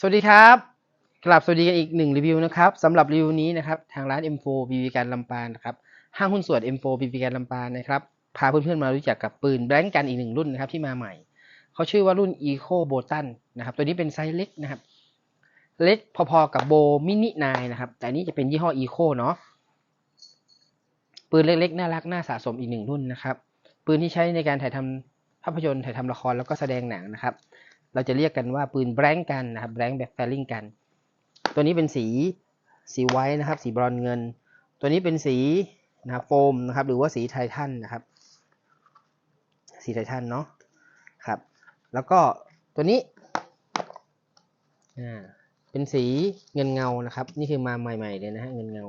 สวัสดีครับกลับสวัสดีกันอีกหนึ่งรีวิวนะครับสำหรับรีวิวนี้นะครับทางร้าน M4 BB การลำปางนะครับห้างหุ้นส่วน M4 BB การลำปางนะครับพาเพื่อนๆมารู้จักกับปืนแบงก์กันอีกหนึ่งรุ่นนะครับที่มาใหม่ เขาชื่อว่ารุ่น Eco b o t a n นะครับตัวนี้เป็นไซส์เล็กนะครับ เล็กพอๆกับโบมินินายนะครับ แต่นนี้จะเป็นยี่ห้อ Eco เนาะปืนเล็กๆ น่ารักน่าสะสมอีกหนึ่งรุ่นนะครับปืนที่ใช้ในการถ่ายทำภาพยนตร์ถ่ายทำละครแล้วก็แสดงหนังนะครับ เราจะเรียกกันว่าปืนแบงก์กันนะครับแบงก์แบบแฟลิงกัน ตัวนี้เป็นสีสีไว้นะครับ สีบรอนเงิน ตัวนี้เป็นสีนะครับโฟมนะครับ หรือว่าสีไททันนะครับ สีไททันเนาะครับ แล้วก็ตัวนี้อ่าเป็นสีเงินเงานะครับ นี่คือมาใหม่ๆเลยนะฮะเงินเงา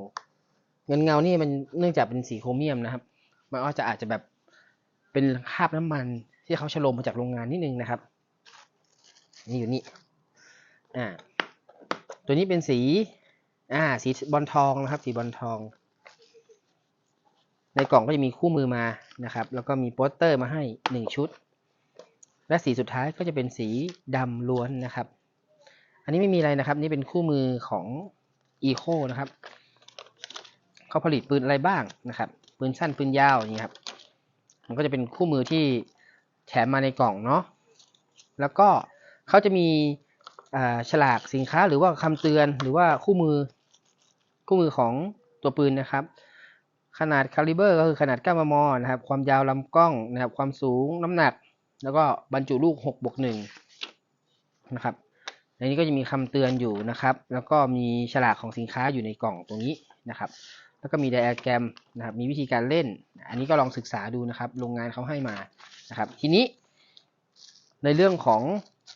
เงินเงานี่มันเนื่องจากเป็นสีโครเมียมนะครับ มันก็จะอาจจะแบบเป็นคราบน้ำมันที่เขาฉโลมมาจากโรงงานนิดนึงนะครับ นี่อยู่นี่อ่าตัวนี้เป็นสีอ่าสีบอลทองนะครับ สีบอลทอง ในกล่องก็จะมีคู่มือมานะครับ แล้วก็มีโปสเตอร์มาให้หนึ่งชุด และสีสุดท้ายก็จะเป็นสีดำล้วนนะครับ อันนี้ไม่มีอะไรนะครับ นี่เป็นคู่มือของ Eco นะครับเขาผลิตปืนอะไรบ้างนะครับปืนสั้นปืนยาวอย่างนี้ครับ มันก็จะเป็นคู่มือที่แถมมาในกล่องเนาะแล้วก็ เขาจะมีฉลากสินค้าหรือว่าคำเตือนหรือว่าคู่มือคู่มือของตัวปืนนะครับ ขนาดคาลิเบอร์ก็คือขนาด9มมนะครับ ความยาวลำกล้องนะครับ ความสูงน้ำหนัก แล้วก็บรรจุลูก6บวก1นะครับในนี้ก็จะมีคำเตือนอยู่นะครับ แล้วก็มีฉลากของสินค้าอยู่ในกล่องตรงนี้นะครับ แล้วก็มีไดอะแกรมนะครับ มีวิธีการเล่น อันนี้ก็ลองศึกษาดูนะครับ โรงงานเขาให้มานะครับ ทีนี้ในเรื่องของ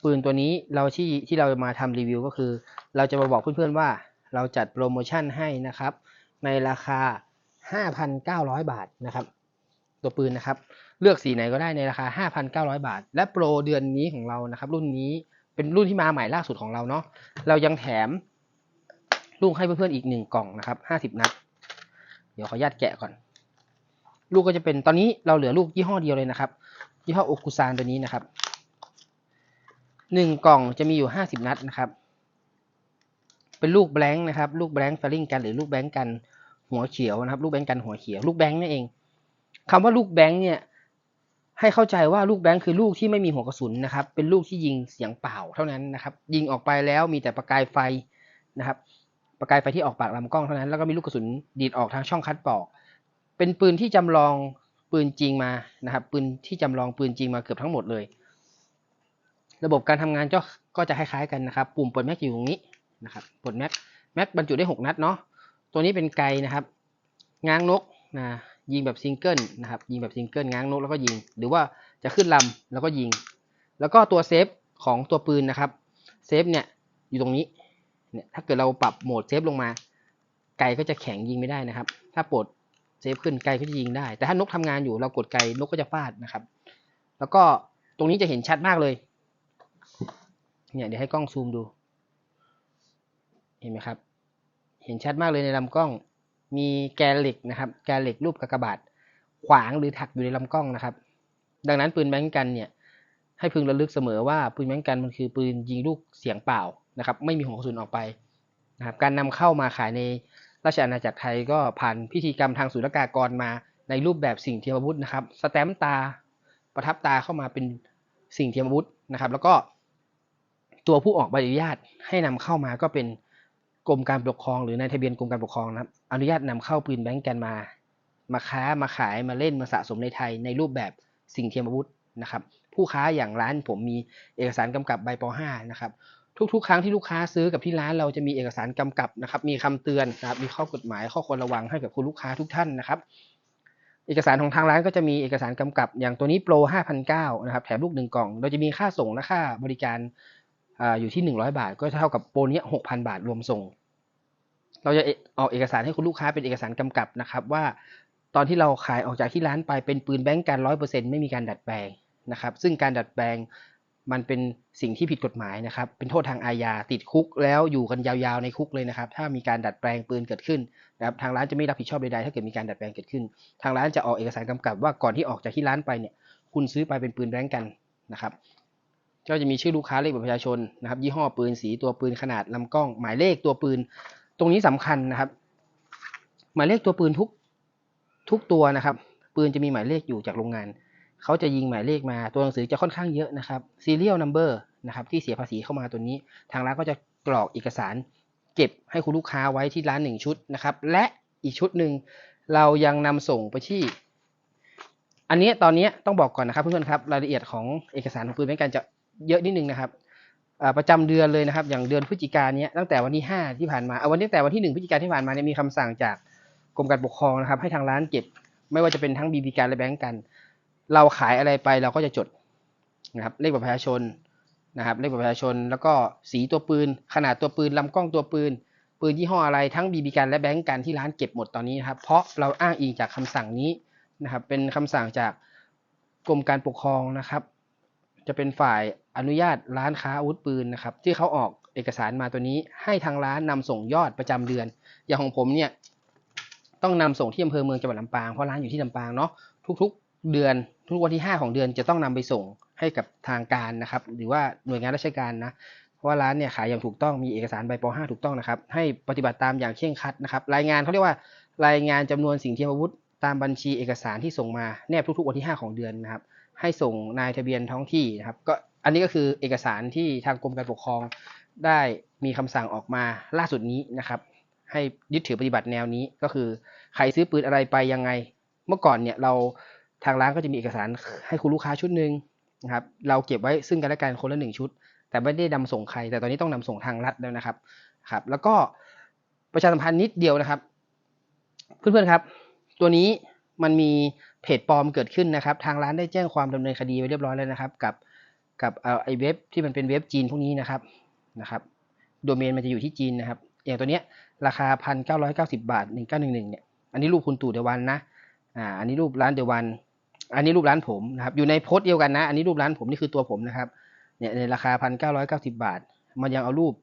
ปืนตัวนี้เราที่ที่เรามาทำรีวิวก็คือ เราจะมาบอกเพื่อนๆว่าเราจัดโปรโมชั่นให้นะครับ ในราคา 5,900 บาทนะครับ ตัวปืนนะครับ เลือกสีไหนก็ได้ในราคา 5,900 บาท และโปรเดือนนี้ของเรานะครับ รุ่นนี้เป็นรุ่นที่มาใหม่ล่าสุดของเราเนาะเรายังแถมลูกให้เพื่อนๆอีกหนึ่งกล่องนะครับ50นัด เดี๋ยวขออนุญาตแกะก่อน ลูกก็จะเป็นตอนนี้เราเหลือลูกยี่ห้อเดียวเลยนะครับ ยี่ห้อโอคุซานตัวนี้นะครับ หนึ่งกล่องจะมีอยู่ห้าสิบนัดนะครับ เป็นลูกแบงค์นะครับ ลูกแบงค์ฟลิงกันหรือลูกแบงค์กันหัวเขียวนะครับ ลูกแบงค์กันหัวเขียว ลูกแบงค์นั่นเองคำว่าลูกแบงค์เนี่ย ให้เข้าใจว่าลูกแบงค์คือลูกที่ไม่มีหัวกระสุนนะครับ เป็นลูกที่ยิงเสียงเปล่าเท่านั้นนะครับ ยิงออกไปแล้วมีแต่ประกายไฟนะครับ ประกายไฟที่ออกปากลำกล้องเท่านั้น แล้วก็มีลูกกระสุนดีดออกทางช่องคัดปอก เป็นปืนที่จำลองปืนจริงมานะครับ ปืนที่จำลองปืนจริงมาเกือบทั้งหมดเลย ระบบการทำงานก็ก็จะคล้ายๆกันนะครับ ปุ่มปิดแม็กอยู่ตรงนี้นะครับปิดแม็กแม็กบรรจุได้ 6 นัดเนาะตัวนี้เป็นไกนะครับ ง้างนกนะยิงแบบซิงเกิลนะครับยิงแบบซิงเกิลง้างนกแล้วก็ยิง หรือว่าจะขึ้นลำแล้วก็ยิง แล้วก็ตัวเซฟของตัวปืนนะครับเซฟเนี่ยอยู่ตรงนี้เนี่ยถ้าเกิดเราปรับโหมดเซฟลงมา ไกก็จะแข็งยิงไม่ได้นะครับ ถ้าปลดเซฟขึ้นไกก็จะยิงได้ แต่ถ้านกทำงานอยู่เรากดไกนกก็จะฟาดนะครับ แล้วก็ตรงนี้จะเห็นชัดมากเลย เนี่ยเดี๋ยวให้กล้องซูมดู เห็นไหมครับ เห็นชัดมากเลยในลำกล้อง มีแกนเหล็กนะครับ แกนเหล็กรูปกากบาท ขวางหรือถักอยู่ในลำกล้องนะครับ ดังนั้นปืนแบงกันเนี่ย ให้พึงระลึกเสมอว่าปืนแบงกันมันคือปืนยิงลูกเสียงเปล่านะครับ ไม่มีหัวกระสุนออกไปนะครับ การนำเข้ามาขายในราชอาณาจักรไทยก็ผ่านพิธีกรรมทางศุลกากรมาในรูปแบบสิ่งเทียมอาวุธนะครับ สแตมป์ตาประทับตาเข้ามาเป็นสิ่งเทียมอาวุธนะครับ แล้วก็ ตัวผู้ออกใบอนุญาตให้นำเข้ามาก็เป็นกรมการปกครองหรือในทะเบียนกรมการปกครองนะครับ อนุญาตนำเข้าปืนแบงก์กันมา มาค้ามาขายมาเล่นมาสะสมในไทยในรูปแบบสิ่งเทียมอาวุธนะครับ ผู้ค้าอย่างร้านผมมีเอกสารกำกับใบป .5 นะครับทุกๆ ครั้งที่ลูกค้าซื้อกับที่ร้านเราจะมีเอกสารกำกับนะครับ มีคำเตือนนะครับ มีข้อกฎหมายข้อควรระวังให้กับคุณลูกค้าทุกท่านนะครับ เอกสารของทางร้านก็จะมีเอกสารกำกับอย่างตัวนี้โปร 5,900 นะครับ แถมลูกหนึ่งกล่อง เราจะมีค่าส่งและค่าบริการ อยู่ที่ 100 บาท ก็เท่ากับโปรนี้6,000บาทรวมส่ง เราจะออกเอกสารให้คุณลูกค้าเป็นเอกสารกำกับนะครับว่าตอนที่เราขายออกจากที่ร้านไปเป็นปืนแบงก์กันร้อยเปอร์เซ็นไม่มีการดัดแปลงนะครับซึ่งการดัดแปลงมันเป็นสิ่งที่ผิดกฎหมายนะครับ เป็นโทษทางอาญาติดคุกแล้วอยู่กันยาวๆในคุกเลยนะครับ ถ้ามีการดัดแปลงปืนเกิดขึ้นนะครับทางร้านจะไม่รับผิดชอบใดๆถ้าเกิดมีการดัดแปลงเกิดขึ้น ทางร้านจะออกเอกสารกำกับว่าก่อนที่ออกจากที่ร้านไปเนี่ยคุณซื้อไปเป็นปืนแบงก์กันนะครับ ก็จะมีชื่อลูกค้าเลขบัตรประชาชนนะครับ ยี่ห้อปืนสีตัวปืนขนาดลำกล้อง หมายเลขตัวปืน ตรงนี้สำคัญนะครับ หมายเลขตัวปืนทุกทุกตัวนะครับ ปืนจะมีหมายเลขอยู่จากโรงงานเขาจะยิงหมายเลขมาตัวหนังสือจะค่อนข้างเยอะนะครับ serial number นะครับที่เสียภาษีเข้ามาตัวนี้ ทางร้านก็จะกรอกเอกสาร เก็บให้คุณลูกค้าไว้ที่ร้านหนึ่งชุดนะครับ และอีกชุดหนึ่งเรายังนำส่งไปที่ อันนี้ตอนนี้ต้องบอกก่อนนะครับเพื่อนๆครับรายละเอียดของเอกสารของปืนแบงกันจะ เยอะนิดนึงนะครับประจำเดือนเลยนะครับ อย่างเดือนพฤศจิกายนเนี้ยตั้งแต่วันที่ 5 ที่ผ่านมาเอาวันนี้ตั้งแต่วันที่ 1 พฤศจิกายนที่ผ่านมาเนี่ยมีคำสั่งจากกรมการปกครองนะครับ ให้ทางร้านเก็บ ไม่ว่าจะเป็นทั้งบีบีการและแบงก์กัน เราขายอะไรไปเราก็จะจดนะครับเลขบัตรประชาชนนะครับเลขบัตรประชาชน แล้วก็สีตัวปืน ขนาดตัวปืนลำกล้องตัวปืน ปืนยี่ห้ออะไรทั้งบีบีการและแบงก์กันที่ร้านเก็บหมดตอนนี้นะครับ เพราะเราอ้างอิงจากคำสั่งนี้นะครับเป็นคำสั่งจากกรมการปกครองนะครับ จะเป็นฝ่ายอนุญาตร้านค้าอาวุธปืนนะครับที่เขาออกเอกสารมาตัวนี้ ให้ทางร้านนำส่งยอดประจำเดือน อย่างของผมเนี่ยต้องนำส่งที่อำเภอเมืองจังหวัดลำปางเพราะร้านอยู่ที่ลำปางเนาะทุกๆ เดือนทุกวันที่ 5 ของเดือนจะต้องนำไปส่งให้กับทางการนะครับ หรือว่าหน่วยงานราชการนะเพราะว่าร้านเนี่ยขายอย่างถูกต้องมีเอกสารใบป .5 ถูกต้องนะครับ ให้ปฏิบัติตามอย่างเคร่งครัดนะครับ รายงานเขาเรียกว่ารายงานจำนวนสิ่งเทียมอาวุธ ตามบัญชีเอกสารที่ส่งมาแนบทุกๆวันที่ 5 ของเดือนนะครับ ให้ส่งนายทะเบียนท้องที่นะครับก็อันนี้ก็คือเอกสารที่ทางกรมการปกครองได้มีคำสั่งออกมาล่าสุดนี้นะครับ ให้ยึดถือปฏิบัติแนวนี้ก็คือใครซื้อปืนอะไรไปยังไง เมื่อก่อนเนี่ยเราทางร้านก็จะมีเอกสารให้คุณลูกค้าชุดหนึ่งนะครับเราเก็บไว้ซึ่งกันและกันคนละหนึ่งชุด แต่ไม่ได้นำส่งใคร แต่ตอนนี้ต้องนำส่งทางรัฐแล้วนะครับครับ แล้วก็ประชาสัมพันธ์นิดเดียวนะครับ เพื่อนๆครับ ตัวนี้มันมี เพจปลอมเกิดขึ้นนะครับ ทางร้านได้แจ้งความดำเนินคดีไว้เรียบร้อยแล้วนะครับ กับกับเอ่อไอเว็บที่มันเป็นเว็บจีนพวกนี้นะครับนะครับ โดเมนมันจะอยู่ที่จีนนะครับ อย่างตัวเนี้ยราคาพันเก้าร้อยเก้าสิบาทหนึ่งเก้าหนึ่งหนึ่งเนี่ย อันนี้รูปคุณตู่เดวันนะ อ่า อันนี้รูปร้านเดวัน อันนี้รูปร้านผมนะครับ อยู่ในโพสต์เดียวกันนะ อันนี้รูปร้านผมนี่คือตัวผมนะครับ เนี่ยในราคาพันเก้าร้อยเก้าสิบาท มันยังเอารูป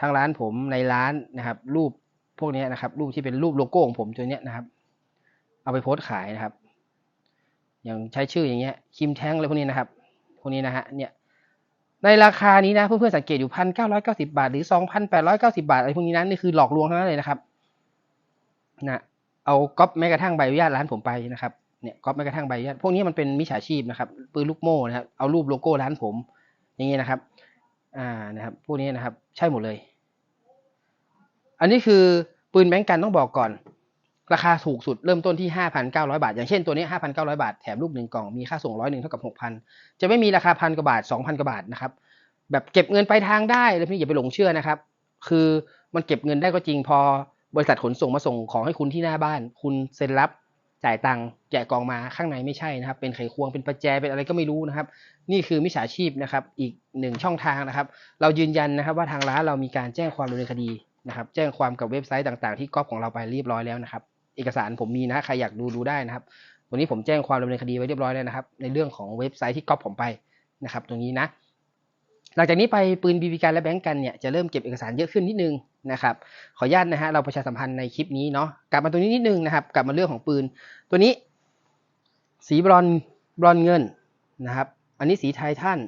ทางร้านผมในร้านนะครับ รูปพวกนี้นะครับ รูปที่เป็นรูปโลโก้ของผมตัวเนี้ยนะครับ เอาไปโพสต์ขายนะครับ อย่างใช้ชื่ออย่างเงี้ยคิมแท้งอะไรพวกนี้นะครับ พวกนี้นะฮะ เนี่ย ในราคานี้นะเพื่อนๆสังเกตอยู่พันเก้าร้อยเก้าสิบาท หรือสองพันแปดร้อยเก้าสิบาทอะไรพวกนี้นั้นนี่คือหลอกลวงทั้งนั้นเลยนะครับ นะเอาก๊อปแม้กระทั่งใบอนุญาตร้านผมไปนะครับ เนี่ยก๊อปแม้กระทั่งใบอนุญาตพวกนี้มันเป็นมิจฉาชีพนะครับ ปืนลูกโม่นะครับ เอารูปโลโก้ร้านผม อย่างเงี้ยนะครับ อ่า นะครับ พวกนี้นะครับ ใช่หมดเลย อันนี้คือปืนแบงก์กันต้องบอกก่อน ราคาถูกสุดเริ่มต้นที่ 5,900 บาท อย่างเช่นตัวนี้ 5,900 บาท แถมลูกหนึ่งกล่อง มีค่าส่งร้อยหนึ่งเท่ากับ 6,000 จะไม่มีราคาพันกว่าบาท 2,000 กว่าบาทนะครับ แบบเก็บเงินไปลายทางได้เลยพี่อย่าไปหลงเชื่อนะครับ คือมันเก็บเงินได้ก็จริงพอบริษัทขนส่งมาส่งของให้คุณที่หน้าบ้าน คุณเซ็นรับจ่ายตังค์แจกกล่องมาข้างในไม่ใช่นะครับ เป็นไขควงเป็นประแจเป็นอะไรก็ไม่รู้นะครับ นี่คือมิจฉาชีพนะครับ อีกหนึ่งช่องทางนะครับ เรายืนยันนะครับว่าทางร้านเรามีการแจ้งความดำเนินคดีนะครับ แจ้งความกับเว็บไซต์ต่าง ๆ ที่ก๊อปของเราไปเรียบร้อยแล้วนะครับ เอกสารผมมีนะใครอยากดูดูได้นะครับ วันนี้ผมแจ้งความดำเนินคดีไว้เรียบร้อยแล้วนะครับ ในเรื่องของเว็บไซต์ที่ก๊อปผมไปนะครับ ตรงนี้นะ หลังจากนี้ไปปืนบีบีกันและแบงก์กันเนี่ยจะเริ่มเก็บเอกสารเยอะขึ้นนิดนึงนะครับ ขออนุญาตนะฮะเราประชาสัมพันธ์ในคลิปนี้เนาะกลับมาตรงนี้นิดนึงนะครับ กลับมาเรื่องของปืน ตัวนี้ สีบรอนบรอนเงินนะครับ อันนี้สีไททัน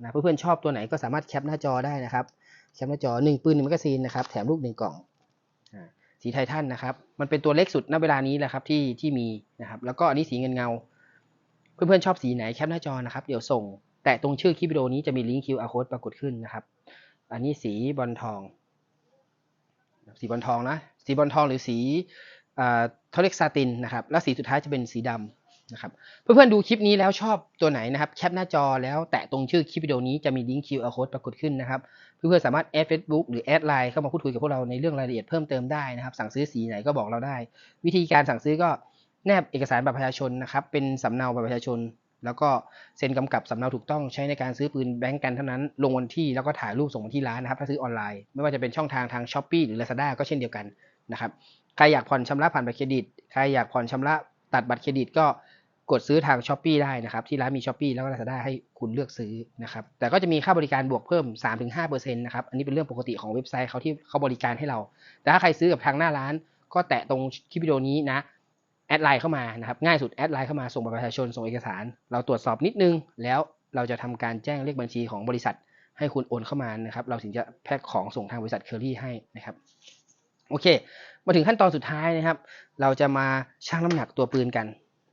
นะเพื่อนๆชอบตัวไหนก็สามารถแคปหน้าจอได้นะครับแคปหน้าจอหนึ่งปืนหนึ่งแมกกาซีนนะครับแถมลูกหนึ่งกล่อง สีไททันนะครับ มันเป็นตัวเล็กสุดณเวลานี้แหละครับที่ที่มีนะครับ แล้วก็อันนี้สีเงินเงา เพื่อนๆชอบสีไหนแคปหน้าจอนะครับ เดี๋ยวส่ง แต่ตรงชื่อคลิปวิดีโอนี้จะมีลิงก์ QR code ปรากฏขึ้นนะครับ อันนี้สีบอลทอง สีบอลทองนะ สีบอลทองหรือสีอทอเขาเรียกซาตินนะครับ แล้วสีสุดท้ายจะเป็นสีดำ นะครับเพื่อนๆดูคลิปนี้แล้วชอบตัวไหนนะครับแคปหน้าจอแล้วแตะตรงชื่อคลิปวิดีโอนี้จะมีลิงก์ QR code ปรากฏขึ้นนะครับเพื่อนๆสามารถแอด Facebook หรือแอดไลน์เข้ามาพูดคุยกับพวกเราในเรื่องรายละเอียดเพิ่มเติมได้นะครับสั่งซื้อสีไหนก็บอกเราได้ วิธีการสั่งซื้อก็แนบเอกสารบัตรประชาชนนะครับเป็นสำเนาบัตรประชาชน แล้วก็เซ็นกำกับสำเนาถูกต้องใช้ในการซื้อปืนแบงก์กันเท่านั้น ลงวันที่แล้วก็ถ่ายรูปส่งมาที่ร้านนะครับถ้าซื้อออนไลน์ไม่ว่าจะเป็นช่องทางทาง s h อ p e e หรือ Lazada ก็เช่นเดียวกันนะครับใครอยากผ่อนชำระผ่านบัตรเครดิต ใครอยากผ่อนชำระตัดบัตรเครดิตก็ กดซื้อทาง s h อ p e e ได้นะครับที่ร้านมี s h อ p e e แล้วก็ Lazada ให้คุณเลือกซื้อนะครับแต่ก็จะมีค่าบริการบวกเพิ่ม 3-5%นะครับอันนี้เป็นเรื่องปกติของเว็บไซต์เขาที่เขาบริการให้เรา แต่ถ้าใครซื้อกับทางหน้าร้าน ก็แตะตรงคลิปวิดีโอนี้นะแอดไลน์เข้ามานะครับง่ายสุดแอดไลน์เข้ามาส่งบัตรประชาชนส่งเอกสาร เราตรวจสอบนิดนึง แล้วเราจะทำการแจ้งเลขบัญชีของบริษัท ให้คุณโอนเข้ามานะครับเราถึงจะแพ็คของส่งทางบริษัทเคอรี่ให้นะครับโอเค มาถึงขั้นตอนสุดท้ายนะครับ เราจะมาชั่งน้ำหนักตัวปืนกัน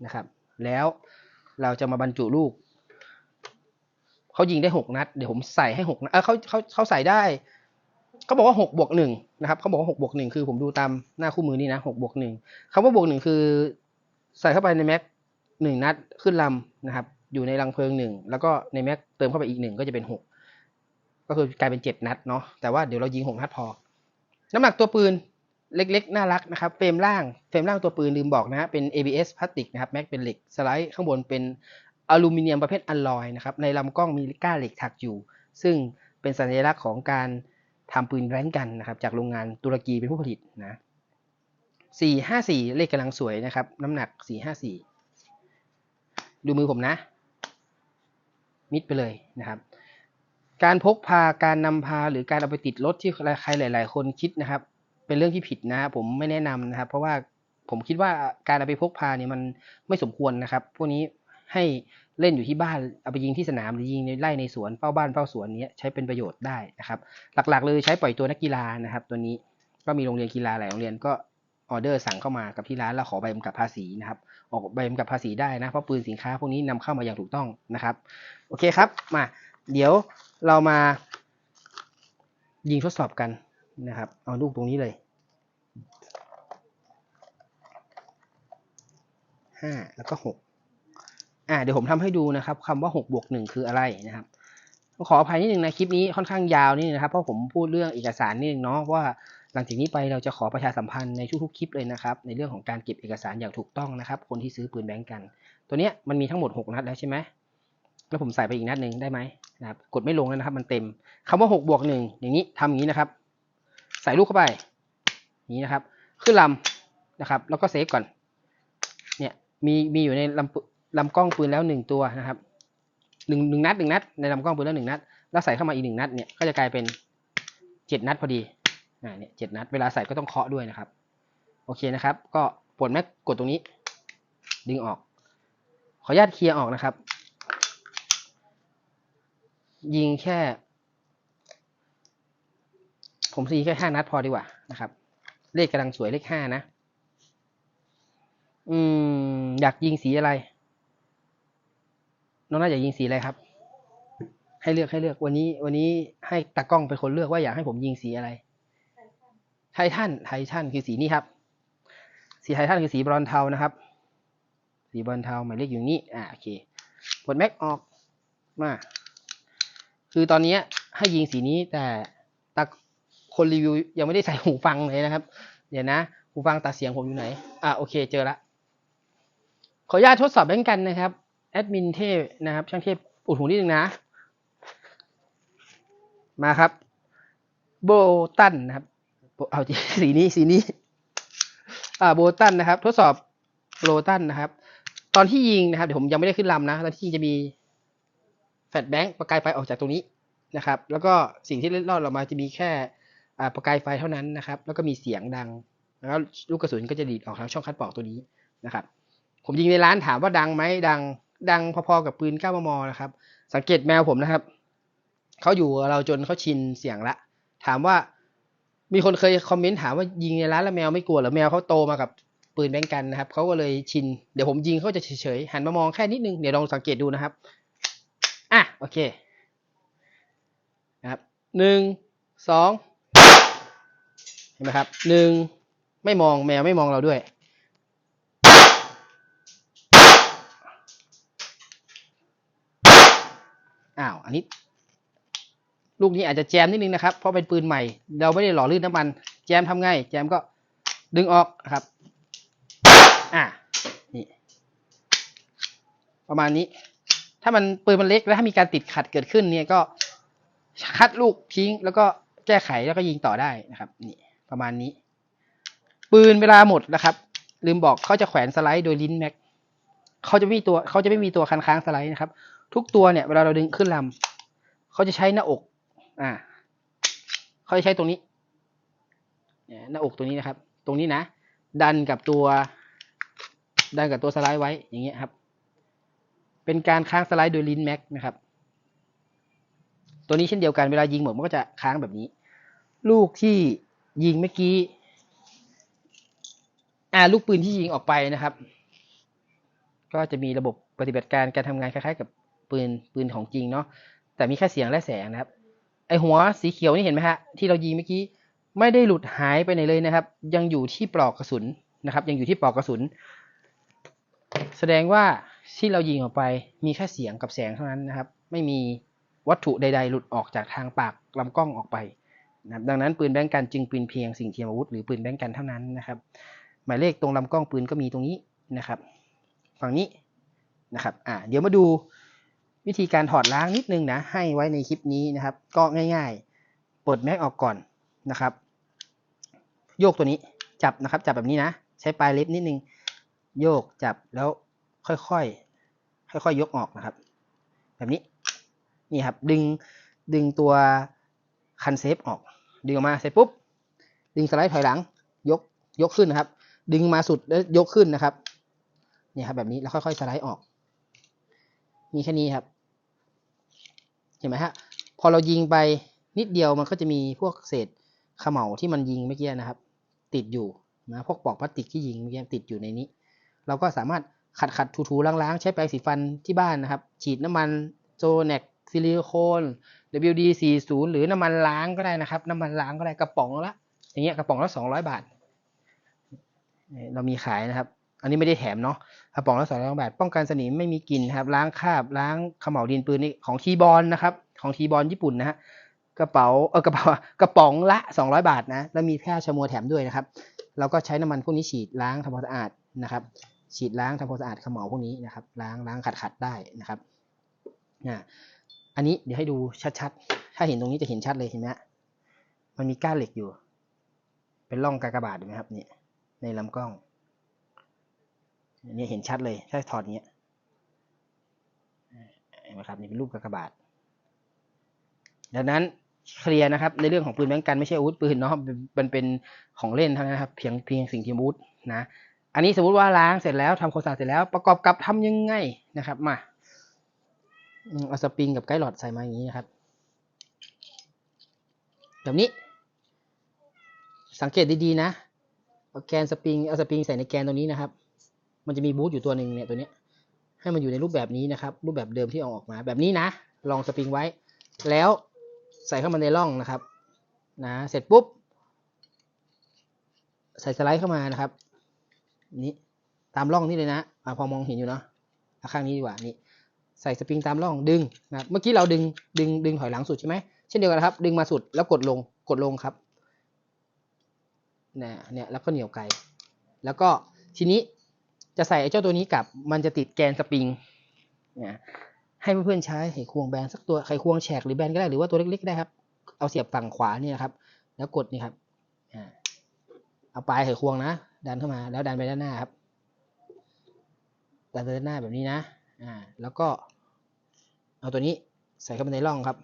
นะครับ แล้วเราจะมาบรรจุลูก เขายิงได้หกนัด เดี๋ยวผมใส่ให้หกนัดเออเขาเขาเขาใส่ได้ เขาบอกว่าหกบวกหนึ่งนะครับ เขาบอกว่าหกบวกหนึ่งคือผมดูตามหน้าคู่มือนี่นะหกบวกหนึ่งคำว่าบวกหนึ่งคือ ใส่เข้าไปในแม็กหนึ่งนัดขึ้นลำนะครับ อยู่ในรังเพลิงหนึ่งแล้วก็ในแม็กเติมเข้าไปอีกหนึ่งก็จะเป็นหกก็คือกลายเป็นเจ็ดนัดเนาะแต่ว่าเดี๋ยวเรายิงหกนัดพอ น้ำหนักตัวปืน เล็กๆ น่ารักนะครับเฟรมล่างเฟรมล่างตัวปืนลืมบอกนะฮะเป็น ABS พลาสติกนะครับแม็กเป็นเหล็กสไลด์ข้างบนเป็นอลูมิเนียมประเภทอลลอยนะครับในลำกล้องมีก้านเหล็กถักอยู่ ซึ่งเป็นสัญลักษณ์ของการทำปืนแร้นกันนะครับจากโรงงานตุรกีเป็นผู้ผลิตนะสี่ห้าสี่เลขกำลังสวยนะครับ น้ำหนักสี่ห้าสี่ดูมือผมนะ มิดไปเลยนะครับ การพกพาการนำพาหรือการเอาไปติดรถที่ใครหลาย ๆ คนคิดนะครับ เป็นเรื่องที่ผิดนะผมไม่แนะนำนะครับ เพราะว่าผมคิดว่าการเอาไปพกพาเนี่ยมันไม่สมควรนะครับ พวกนี้ให้เล่นอยู่ที่บ้านเอาไปยิงที่สนามหรือยิงในไร่ในสวนเฝ้าบ้านเฝ้าสวนเนี้ยใช้เป็นประโยชน์ได้นะครับ หลักๆ เลยใช้ปล่อยตัวนักกีฬานะครับ ตัวนี้ก็มีโรงเรียนกีฬาหลายโรงเรียนก็ออเดอร์สั่งเข้ามากับที่ร้านแล้วขอใบกำกับภาษีนะครับ ออกใบกำกับภาษีได้นะเพราะปืนสินค้าพวกนี้นำเข้ามาอย่างถูกต้องนะครับ โอเคครับมา เดี๋ยวเรามายิงทดสอบกัน นะครับ เอาลูกตรงนี้เลยห้าแล้วก็หกอ่าเดี๋ยวผมทำให้ดูนะครับคำว่าหกบวกหนึ่งคืออะไรนะครับ ขออภัยนิดนึงนะคลิปนี้ค่อนข้างยาวนิดนึงนะครับ เพราะผมพูดเรื่องเอกสารนิดนึงเนาะว่าหลังจากนี้ไปเราจะขอประชาสัมพันธ์ในทุกๆคลิปเลยนะครับ ในเรื่องของการเก็บเอกสารอย่างถูกต้องนะครับ คนที่ซื้อปืนแบงก์กัน ตัวเนี้ยมันมีทั้งหมดหกนัดแล้วใช่ไหมแล้วผมใส่ไปอีกนัดหนึ่งได้ไหมนะครับกดไม่ลงแล้วนะครับ มันเต็มคำว่าหกบวกหนึ่งอย่างนี้ทำอย่างนี้นะครับ ใส่ลูกเข้าไปนี้นะครับ ขึ้นลำนะครับ แล้วก็เซฟก่อน เนี่ยมีมีอยู่ในลำลำกล้องปืนแล้วหนึ่งตัวนะครับหนึ่งหนึ่งนัดหนึ่งนัดในลำกล้องปืนแล้วหนึ่งนัดแล้วใส่เข้ามาอีกหนึ่งนัดเนี่ยก็จะกลายเป็นเจ็ดนัดพอดีอ่าเนี่ยเจ็ดนัดเวลาใส่ก็ต้องเคาะด้วยนะครับ โอเคนะครับ ก็ปลดแม็กกดตรงนี้ ดึงออก ขออนุญาตเคลียร์ออกนะครับ ยิงแค่ ผมซีแค่ห้านัดพอดีกว่านะครับ เลขกำลังสวยเลขห้านะ อืม อยากยิงสีอะไร น้องน่าอยากยิงสีอะไรครับ ให้เลือกให้เลือกวันนี้ วันนี้ให้ตากล้องเป็นคนเลือกว่าอยากให้ผมยิงสีอะไร ไททันไททันคือสีนี้ครับ สีไททันคือสีบรอนเทานะครับ สีบรอนเทาหมายเลขอยู่นี่อ่าโอเคกดแม็กออกมา คือตอนนี้ให้ยิงสีนี้แต่ คนรีวิวยังไม่ได้ใส่หูฟังเลยนะครับ เดี๋ยวนะ หูฟังตัดเสียงผมอยู่ไหน อ่าโอเคเจอละ ขออนุญาตทดสอบแบงกันนะครับ แอดมินเทพนะครับ ช่างเทพอุดหูนิดนึงนะ มาครับ โบตันนะครับ เอาสีนี้สีนี้ อ่าโบตันนะครับ ทดสอบโบตันนะครับ ตอนที่ยิงนะครับเดี๋ยวผมยังไม่ได้ขึ้นลำนะ ตอนที่ยิงจะมีแฟลชแบงค์ประกายไฟออกจากตรงนี้นะครับ แล้วก็สิ่งที่เล็ดลอดออกมาจะมีแค่ ประกายไฟเท่านั้นนะครับ แล้วก็มีเสียงดัง แล้วลูกกระสุนก็จะดีดออกทางช่องคัดปอกตัวนี้นะครับ ผมยิงในร้านถามว่าดังไหมดัง ดังพอๆกับปืน 9 มม นะครับ สังเกตแมวผมนะครับ เขาอยู่เราจนเขาชินเสียงละ ถามว่า มีคนเคยคอมเมนต์ถามว่ายิงในร้านแล้วแมวไม่กลัวหรือแมวเขาโตมากับปืนแบงกันนะครับเขาก็เลยชิน เดี๋ยวผมยิงเขาจะเฉยๆ หันมามองแค่นิดนึง เดี๋ยวลองสังเกตดูนะครับ อะ โอเค นะครับหนึ่งสอง ห็นไหมครับหนึ่งไม่มองแมวไม่มองเราด้วย อ้าว อันนี้ ลูกนี้อาจจะแจมนิดนึงนะครับ เพราะเป็นปืนใหม่ เราไม่ได้หล่อลื่นน้ำมัน แจมทำไง แจมก็ดึงออกนะครับ อะนี่ ประมาณนี้ ถ้ามันปืนมันเล็กแล้วถ้ามีการติดขัดเกิดขึ้นเนี่ยก็คัดลูกทิ้งแล้วก็แก้ไขแล้วก็ยิงต่อได้นะครับ นี่ ประมาณนี้ ปืนเวลาหมดนะครับ ลืมบอกเขาจะแขวนสไลด์โดยลิ้นแม็กเขาจะไม่มีตัวเขาจะไม่มีตัวคันค้างสไลด์นะครับ ทุกตัวเนี่ยเวลาเราดึงขึ้นลำเขาจะใช้หน้าอก อ่าเขาจะใช้ตรงนี้เนี่ยหน้าอกตรงนี้นะครับ ตรงนี้นะ ดันกับตัว ดันกับตัวสไลด์ไว้อย่างเงี้ยครับ เป็นการค้างสไลด์โดยลิ้นแม็กนะครับตัวนี้เช่นเดียวกันเวลายิงหมดมันก็จะค้างแบบนี้ ลูกที่ ยิงเมื่อกี้ อ่าลูกปืนที่ยิงออกไปนะครับ ก็จะมีระบบปฏิบัติการการทำงานคล้ายๆ กับปืนปืนของจริงเนาะแต่มีแค่เสียงและแสงนะครับ ไอหัวสีเขียวนี่เห็นไหมฮะที่เรายิงเมื่อกี้ไม่ได้หลุดหายไปไหนเลยนะครับ ยังอยู่ที่ปลอกกระสุนนะครับ ยังอยู่ที่ปลอกกระสุน แสดงว่าที่เรายิงออกไปมีแค่เสียงกับแสงเท่านั้นนะครับ ไม่มีวัตถุใด ๆ หลุดออกจากทางปากลำกล้องออกไป นะครับดังนั้นปืนแบงกันจึงปืนเพียงสิ่งเทียมอาวุธหรือปืนแบงก์กันเท่านั้นนะครับ หมายเลขตรงลำกล้องปืนก็มีตรงนี้นะครับ ฝั่งนี้นะครับอ่าเดี๋ยวมาดูวิธีการถอดล้างนิดนึงนะให้ไว้ในคลิปนี้นะครับ ก็ง่ายๆปลดแม็กออกก่อนนะครับ โยกตัวนี้จับนะครับจับแบบนี้นะ ใช้ปลายเล็บนิดนึง โยกจับแล้วค่อยๆค่อยๆยกออกนะครับ แบบนี้นี่ครับดึงดึงตัว คันเซฟออกดึงออกมาเสร็จปุ๊บดึงสไลด์ถอยหลังยกยกขึ้นนะครับ ดึงมาสุดแล้วยกขึ้นนะครับเนี่ยครับแบบนี้แล้วค่อยๆสไลด์ออก มีแค่นี้ครับ เห็นไหมฮะพอเรายิงไปนิดเดียวมันก็จะมีพวกเศษเขม่าที่มันยิงเมื่อกี้นะครับ ติดอยู่นะพวกปลอกพลาสติกที่ยิงเมื่อกี้ติดอยู่ในนี้ เราก็สามารถขัดขัดถูถูล้างๆ ใช้แปรงสีฟันที่บ้านนะครับ ฉีดน้ำมันโจเนก ซิลิโคน WD 40 หรือน้ำมันล้างก็ได้นะครับ น้ำมันล้างก็ได้กระป๋องละ อย่างเงี้ยกระป๋องละ200 บาท เรามีขายนะครับ อันนี้ไม่ได้แถมเนาะกระป๋องละ200บาท ป้องกันสนิมไม่มีกลิ่นครับ ล้างคราบล้างเขม่าวดินปืนนี่ของทีบอลนะครับ ของทีบอลญี่ปุ่นนะฮะกระเป๋าเออกระเป๋ากระป๋องละ 200 บาทนะแล้วมีแพ่ชมัวแถมด้วยนะครับเราก็ใช้น้ำมันพวกนี้ฉีดล้างทำความสะอาดนะครับ ฉีดล้างทำความสะอาดเขม่าพวกนี้นะครับ ล้างล้างขัดขัดได้นะครับอ่า อันนี้เดี๋ยวให้ดูชัดๆ ถ้าเห็นตรงนี้จะเห็นชัดเลยเห็นไหมมันมีก้านเหล็กอยู่ เป็นร่องกากบาทเห็นไหมครับเนี่ยในลำกล้องอันนี้เห็นชัดเลย ถ้าถอดเงี้ยเห็นไหมครับนี่เป็นรูปกากบาท ดังนั้นเคลียร์นะครับ ในเรื่องของปืนแบงกันไม่ใช่อาวุธปืนเนาะมันเป็นของเล่นเท่านั้นนะครับเพียงเพียงสิ่งที่อาวุธนะอันนี้สมมุติว่าล้างเสร็จแล้วทำความสะอาดเสร็จแล้วประกอบกับทำยังไงนะครับมา เอาสปริงกับไกด์หลอดใส่มาอย่างนี้นะครับ แบบนี้ สังเกตดีๆนะเอาแกนสปริงเอาสปริงใส่ในแกนตัวนี้นะครับ มันจะมีบูทอยู่ตัวหนึ่งเนี่ยตัวเนี้ยให้มันอยู่ในรูปแบบนี้นะครับ รูปแบบเดิมที่เอาออกมา แบบนี้นะ ลองสปริงไว้ แล้วใส่เข้ามาในร่องนะครับนะเสร็จปุ๊บ ใส่สไลด์เข้ามานะครับ นี่ตามร่องนี่เลยนะอพอมองเห็นอยู่เนาะข้างนี้ดีกว่านี่ ใส่สปริงตามร่องดึงนะครับเมื่อกี้เราดึงดึงดึงถอยหลังสุดใช่ไหมเช่นเดียวกันครับ ดึงมาสุดแล้วกดลงกดลงครับเนี่ยเนี่ยแล้วก็เหนี่ยวไกลแล้วก็ทีนี้จะใส่ไอ้เจ้าตัวนี้กลับ มันจะติดแกนสปริงนี่ยให้เพื่อนๆใช้ไขควงแบนสักตัวไขควงแฉกหรือแบนก็ได้หรือว่าตัวเล็กๆได้ครับเอาเสียบฝั่งขวาเนี่ยครับ แล้วกดนี่ครับเอาปลายไขควงนะ ดันเข้ามาแล้วดันไปด้านหน้าครับดันไปด้านหน้าแบบนี้นะ อ่าแล้วก็เอาตัวนี้ใส่เข้าไปในร่องครับ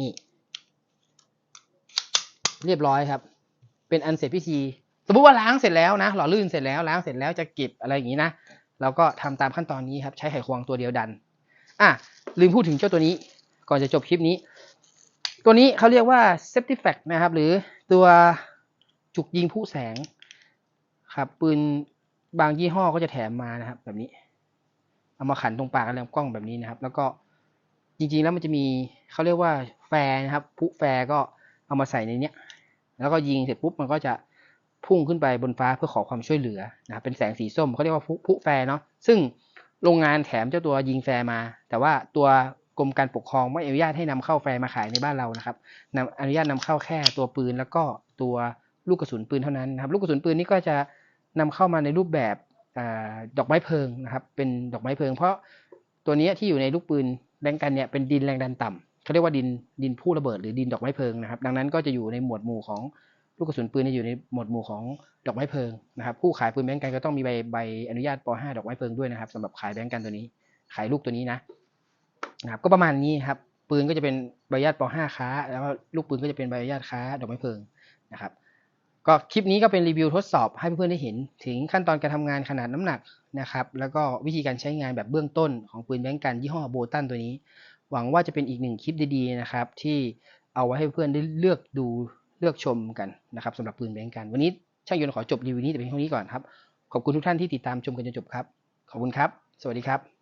นี่ เรียบร้อยครับ เป็นอันเสร็จพิธี สมมติว่าล้างเสร็จแล้วนะหล่อลื่นเสร็จแล้วล้างเสร็จแล้วจะเก็บอะไรอย่างนี้นะเราก็ทำตามขั้นตอนนี้ครับ ใช้ไขควงตัวเดียวดัน อะลืมพูดถึงเจ้าตัวนี้ ก่อนจะจบคลิปนี้ ตัวนี้เขาเรียกว่า safety fact นะครับ หรือตัวจุกยิงผู้แสงครับปืน บางยี่ห้อก็จะแถมมานะครับ แบบนี้ เอามาขันตรงปากกันแล้วกล้องแบบนี้นะครับ แล้วก็จริงๆแล้วมันจะมีเขาเรียกว่าแฟร์นะครับผู้แฟร์ก็เอามาใส่ในเนี้ย แล้วก็ยิงเสร็จปุ๊บมันก็จะพุ่งขึ้นไปบนฟ้าเพื่อขอความช่วยเหลือนะครับเป็นแสงสีส้มเขาเรียกว่าผู้ผู้แฟร์เนาะซึ่งโรงงานแถมเจ้าตัวยิงแฟร์มา แต่ว่าตัวกรมการปกครองไม่อนุญาตให้นำเข้าแฟร์มาขายในบ้านเรานะครับนำอนุญาตนำเข้าแค่ตัวปืนแล้วก็ตัวลูกกระสุนปืนเท่านั้นนะครับ ลูกกระสุนปืนนี่ก็จะ นำเข้ามาในรูปแบบอดอกไม้เพลิงนะครับ เป็นดอกไม้เพลิง เพราะตัวนี้ที่อยู่ในลูกปืนแบงกันเนี่ยเป็นดินแรงดันต่ำเขาเรียกว่าดินดินผู้ระเบิดหรือดินดอกไม้เพลิงนะครับ ดังนั้นก็จะอยู่ในหมวดหมู่ของลูกกระสุนปืนเนี่อยู่ในหมวดหมู่ของดอกไม้เพลิงนะครับ ผู้ขายปืนแบงกันก็ต้องมีใบใบอนุญาตป .5 ดอกไม้เพลิงด้วยนะครับสำหรับขายแบงกันตัวนี้ ขายลูกตัวนี้นะนะครับ ก็ประมาณนี้ครับปืนก็จะเป็นใบอนุญาตป .5 ค้า แล้วลูกปืนก็จะเป็นใบอนุญาตค้าดอกไม้เพลิงนะครับ ก็คลิปนี้ก็เป็นรีวิวทดสอบให้เพื่อนๆได้เห็น ถึงขั้นตอนการทำงานขนาดน้ำหนักนะครับ แล้วก็วิธีการใช้งานแบบเบื้องต้นของปืนแบงก์กันยี่ห้อโบตันตัวนี้ หวังว่าจะเป็นอีกหนึ่งคลิปดีๆนะครับ ที่เอาไว้ให้เพื่อนได้เลือกดูเลือกชมกันนะครับสำหรับปืนแบงก์กัน วันนี้ช่างยนต์ขอจบรีวิวนี้แต่เพียงเท่านี้ก่อนครับ ขอบคุณทุกท่านที่ติดตามชมกันจนจบครับ ขอบคุณครับ สวัสดีครับ